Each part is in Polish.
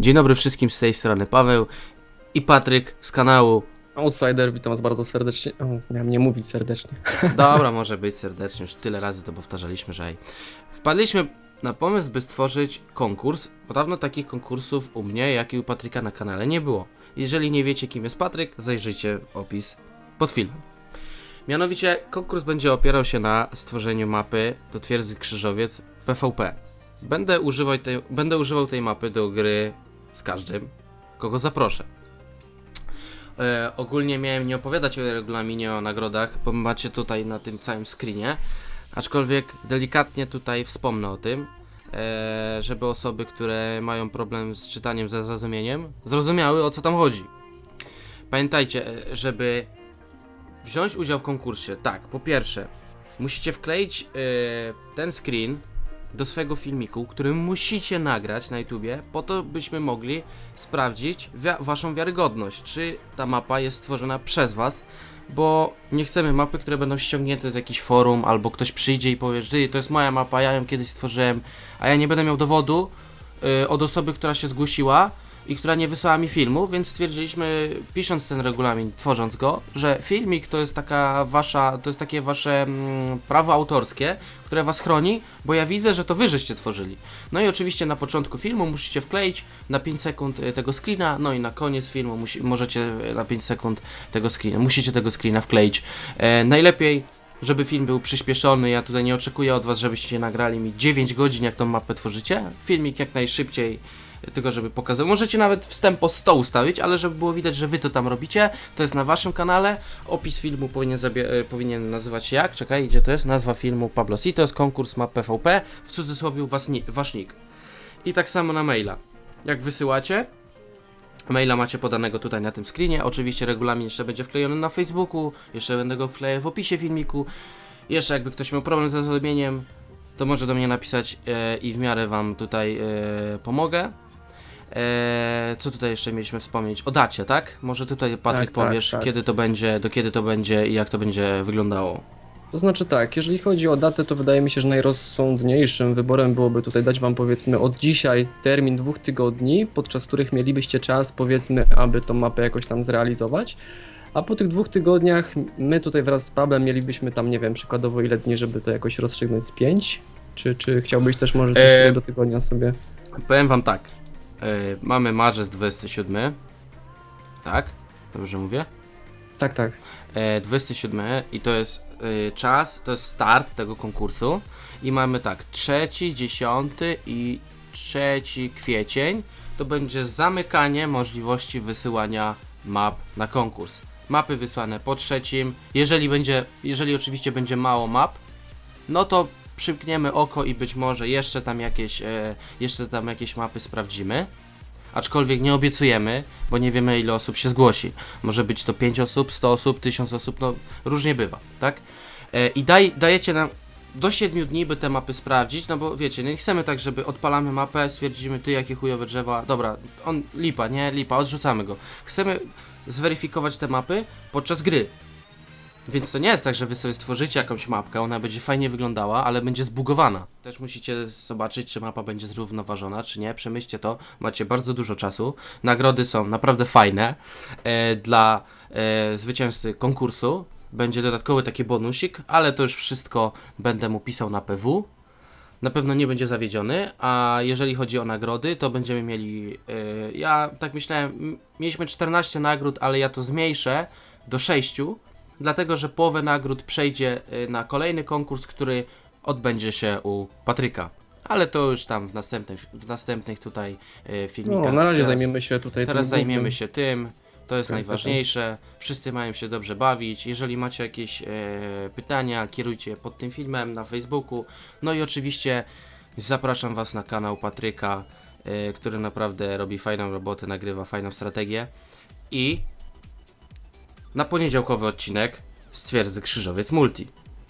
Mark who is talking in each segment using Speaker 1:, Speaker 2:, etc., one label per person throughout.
Speaker 1: Dzień dobry wszystkim z tej strony Paweł i Patryk z kanału.
Speaker 2: Outsider, witam was bardzo serdecznie. O, miałem nie mówić serdecznie.
Speaker 1: Dobra, może być serdecznie, już tyle razy to powtarzaliśmy, że ej. Wpadliśmy na pomysł, by stworzyć konkurs, bo dawno takich konkursów u mnie, jak i u Patryka na kanale nie było. Jeżeli nie wiecie kim jest Patryk, zajrzyjcie w opis pod filmem. Mianowicie konkurs będzie opierał się na stworzeniu mapy do twierdzy Krzyżowiec PvP. Będę używał tej, będę używał tej mapy do gry z każdym, kogo zaproszę. E, ogólnie miałem nie opowiadać o regulaminie, o nagrodach, bo macie tutaj na tym całym screenie. Aczkolwiek delikatnie tutaj wspomnę o tym, e, żeby osoby, które mają problem z czytaniem, ze zrozumieniem, zrozumiały o co tam chodzi. Pamiętajcie, e, żeby wziąć udział w konkursie, tak, po pierwsze, musicie wkleić e, ten screen do swojego filmiku, który musicie nagrać na YouTubie, po to byśmy mogli sprawdzić wia- waszą wiarygodność, czy ta mapa jest stworzona przez was, bo nie chcemy mapy, które będą ściągnięte z jakichś forum, albo ktoś przyjdzie i powie, że "Ty, to jest moja mapa, ja ją kiedyś stworzyłem, a ja nie będę miał dowodu y, od osoby, która się zgłosiła i która nie wysłała mi filmu, więc stwierdziliśmy, pisząc ten regulamin, tworząc go, że filmik to jest taka wasza, to jest takie wasze mm, prawo autorskie, które was chroni, bo ja widzę, że to wy żeście tworzyli. No i oczywiście na początku filmu musicie wkleić na 5 sekund y, tego screena, no i na koniec filmu musi, możecie y, na 5 sekund tego screena, musicie tego screena wkleić. E, najlepiej, żeby film był przyspieszony, ja tutaj nie oczekuję od was, żebyście nagrali mi 9 godzin, jak tą mapę tworzycie. Filmik jak najszybciej, tylko żeby pokazał. Możecie nawet wstęp po 100 ustawić, ale żeby było widać, że wy to tam robicie, to jest na waszym kanale. Opis filmu powinien, e, powinien nazywać się jak? Czekaj, gdzie to jest? Nazwa filmu Pablo C. To jest konkurs map PvP, w cudzysłowie was ni- wasz nick. I tak samo na maila. Jak wysyłacie, maila macie podanego tutaj na tym screenie. Oczywiście regulamin jeszcze będzie wklejony na Facebooku, jeszcze będę go wkleję w opisie filmiku. Jeszcze jakby ktoś miał problem ze zrozumieniem, to może do mnie napisać e, i w miarę wam tutaj e, pomogę. E, co tutaj jeszcze mieliśmy wspomnieć? O dacie, tak? Może tutaj Patryk
Speaker 2: Tak, tak,
Speaker 1: powiesz,
Speaker 2: tak.
Speaker 1: kiedy to będzie, do kiedy to będzie i jak to będzie wyglądało.
Speaker 2: To znaczy tak, jeżeli chodzi o datę, to wydaje mi się, że najrozsądniejszym wyborem byłoby tutaj dać wam powiedzmy od dzisiaj termin dwóch tygodni, podczas których mielibyście czas powiedzmy, aby tą mapę jakoś tam zrealizować. A po tych dwóch tygodniach my tutaj wraz z Pablem mielibyśmy tam, nie wiem, przykładowo ile dni, żeby to jakoś rozstrzygnąć z pięć? Czy, czy chciałbyś też może coś
Speaker 1: E,
Speaker 2: tutaj do tygodnia sobie?
Speaker 1: Powiem wam tak. E, mamy marzec 27. Tak? Dobrze mówię?
Speaker 2: Tak, tak.
Speaker 1: E, 27 i to jest e, czas, to jest start tego konkursu. I mamy tak, 3, 10 i 3 kwiecień to będzie zamykanie możliwości wysyłania map na konkurs. Mapy wysłane po trzecim. Jeżeli będzie, jeżeli oczywiście będzie mało map, no to przymkniemy oko i być może jeszcze tam jakieś, e, jeszcze tam jakieś mapy sprawdzimy. Aczkolwiek nie obiecujemy, bo nie wiemy ile osób się zgłosi. Może być to 5 osób, 100 osób, 1000 osób, no różnie bywa, tak? E, I daj, dajecie nam do 7 dni, by te mapy sprawdzić, no bo wiecie, nie chcemy tak, żeby odpalamy mapę, stwierdzimy ty jakie chujowe drzewa, dobra, on lipa, nie, lipa, odrzucamy go. Chcemy zweryfikować te mapy podczas gry. Więc to nie jest tak, że wy sobie stworzycie jakąś mapkę, ona będzie fajnie wyglądała, ale będzie zbugowana. Też musicie zobaczyć, czy mapa będzie zrównoważona, czy nie. Przemyślcie to, macie bardzo dużo czasu. Nagrody są naprawdę fajne. E, dla e, zwycięzcy konkursu będzie dodatkowy taki bonusik, ale to już wszystko będę mu pisał na PW. Na pewno nie będzie zawiedziony, a jeżeli chodzi o nagrody, to będziemy mieli. e, ja tak myślałem, mieliśmy 14 nagród, ale ja to zmniejszę do 6 dlatego że połowę nagród przejdzie y, na kolejny konkurs, który odbędzie się u Patryka. Ale to już tam w następnych, w następnych tutaj y, filmikach.
Speaker 2: No, na razie
Speaker 1: teraz,
Speaker 2: zajmiemy się tutaj
Speaker 1: Teraz
Speaker 2: tym
Speaker 1: zajmiemy
Speaker 2: głównym.
Speaker 1: się tym. To jest
Speaker 2: Tak,
Speaker 1: najważniejsze. Wszyscy mają się dobrze bawić. Jeżeli macie jakieś e, pytania, kierujcie pod tym filmem na Facebooku. No i oczywiście zapraszam Was na kanał Patryka, e, który naprawdę robi fajną robotę, nagrywa fajną strategię. I na poniedziałkowy odcinek z twierdzy Krzyżowiec Multi.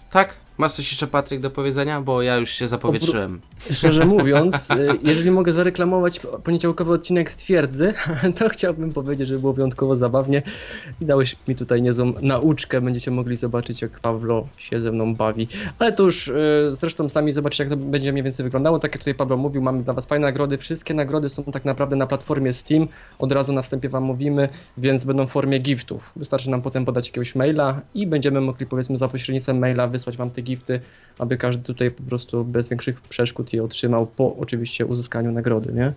Speaker 1: Tak? Masz coś jeszcze, Patryk, do powiedzenia? Bo ja już się zapowietrzyłem.
Speaker 2: Szczerze mówiąc, y, jeżeli mogę zareklamować poniedziałkowy odcinek z twierdzy, to chciałbym powiedzieć, że było wyjątkowo zabawnie. Dałeś mi tutaj niezłą nauczkę, będziecie mogli zobaczyć, jak Pablo się ze mną bawi. Ale to już y, zresztą sami zobaczycie, jak to będzie mniej więcej wyglądało. Tak jak tutaj Pablo mówił, mamy dla Was fajne nagrody. Wszystkie nagrody są tak naprawdę na platformie Steam. Od razu na wstępie Wam mówimy, więc będą w formie giftów. Wystarczy nam potem podać jakiegoś maila i będziemy mogli powiedzmy za pośrednictwem maila wysłać Wam te gifty, aby każdy tutaj po prostu bez większych przeszkód je otrzymał po oczywiście uzyskaniu nagrody, nie?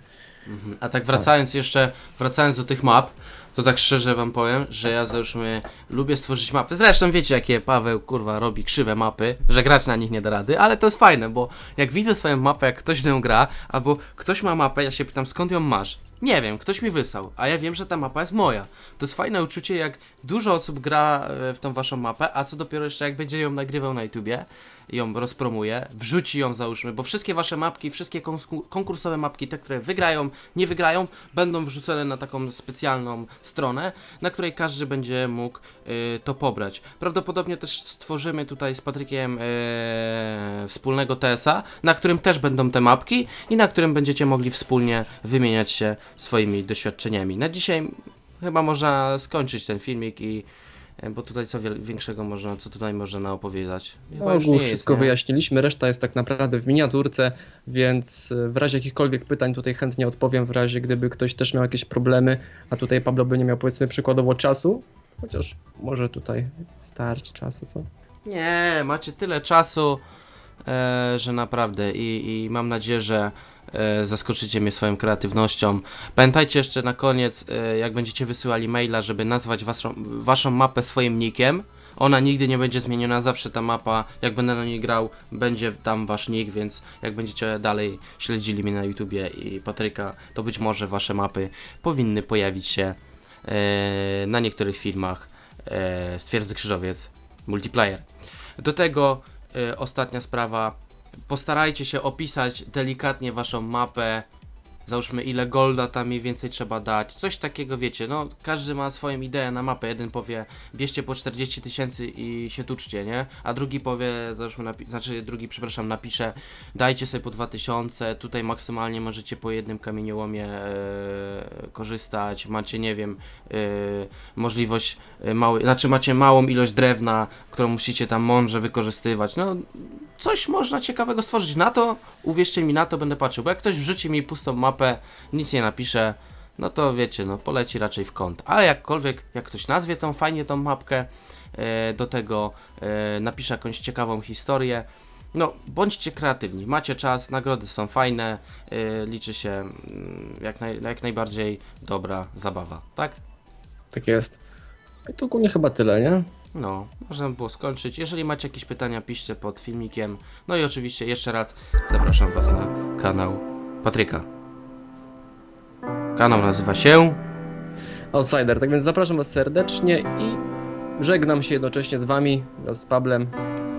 Speaker 1: Mhm. A tak wracając jeszcze, wracając do tych map, to tak szczerze wam powiem, że ja załóżmy lubię stworzyć mapy. Zresztą wiecie jakie Paweł kurwa robi krzywe mapy, że grać na nich nie da rady, ale to jest fajne, bo jak widzę swoją mapę, jak ktoś w nią gra, albo ktoś ma mapę, ja się pytam skąd ją masz. Nie wiem, ktoś mi wysłał, a ja wiem, że ta mapa jest moja. To jest fajne uczucie, jak dużo osób gra e, w tą waszą mapę, a co dopiero jeszcze jak będzie ją nagrywał na YouTubie, ją rozpromuje, wrzuci ją załóżmy, bo wszystkie wasze mapki, wszystkie konkursowe mapki, te, które wygrają, nie wygrają, będą wrzucone na taką specjalną stronę, na której każdy będzie mógł y, to pobrać. Prawdopodobnie też stworzymy tutaj z Patrykiem y, wspólnego TS-a, na którym też będą te mapki i na którym będziecie mogli wspólnie wymieniać się swoimi doświadczeniami. Na dzisiaj chyba można skończyć ten filmik i y, bo tutaj co większego można, co tutaj można opowiadać? Chyba
Speaker 2: Na
Speaker 1: już
Speaker 2: ogół wszystko
Speaker 1: nie?
Speaker 2: wyjaśniliśmy, reszta jest tak naprawdę w miniaturce, więc e, w razie jakichkolwiek pytań tutaj chętnie odpowiem, w razie gdyby ktoś też miał jakieś problemy, a tutaj Pablo by nie miał powiedzmy przykładowo czasu, chociaż może tutaj starczy czasu, co?
Speaker 1: Nie, macie tyle czasu, e, że naprawdę i, i mam nadzieję, że e, zaskoczycie mnie swoją kreatywnością. Pamiętajcie jeszcze na koniec, e, jak będziecie wysyłali maila, żeby nazwać waszą, waszą mapę swoim nickiem. Ona nigdy nie będzie zmieniona, zawsze ta mapa, jak będę na niej grał, będzie tam wasz nick, więc jak będziecie dalej śledzili mnie na YouTubie i Patryka, to być może wasze mapy powinny pojawić się e, na niektórych filmach e, Krzyżowiec multiplayer. Do tego e, ostatnia sprawa. Postarajcie się opisać delikatnie waszą mapę. Załóżmy ile golda tam mniej więcej trzeba dać. Coś takiego wiecie, no każdy ma swoją ideę na mapę. Jeden powie bierzcie po 40 tysięcy i się tuczcie, nie? A drugi powie, załóżmy, znaczy drugi, przepraszam, napisze dajcie sobie po 2000, tutaj maksymalnie możecie po jednym kamieniołomie e, korzystać. Macie, nie wiem, e, możliwość e, znaczy macie małą ilość drewna, którą musicie tam mądrze wykorzystywać. No, coś można ciekawego stworzyć. Na to, uwierzcie mi, na to będę patrzył, bo jak ktoś wrzuci mi pustą mapę, nic nie napisze, no to wiecie, no poleci raczej w kąt. Ale jakkolwiek, jak ktoś nazwie tą fajnie tą mapkę, e, do tego e, napisze jakąś ciekawą historię, no, bądźcie kreatywni, macie czas, nagrody są fajne, e, liczy się mm, jak, naj, jak najbardziej dobra zabawa, tak?
Speaker 2: Tak jest. I to ogólnie chyba tyle, nie?
Speaker 1: No, można by było skończyć. Jeżeli macie jakieś pytania, piszcie pod filmikiem. No i oczywiście jeszcze raz zapraszam Was na kanał Patryka. Kanał nazywa się.
Speaker 2: Outsider, tak więc zapraszam was serdecznie i żegnam się jednocześnie z wami, z Pablem.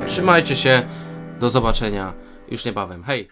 Speaker 1: Trzymajcie się. Do zobaczenia już niebawem. Hej!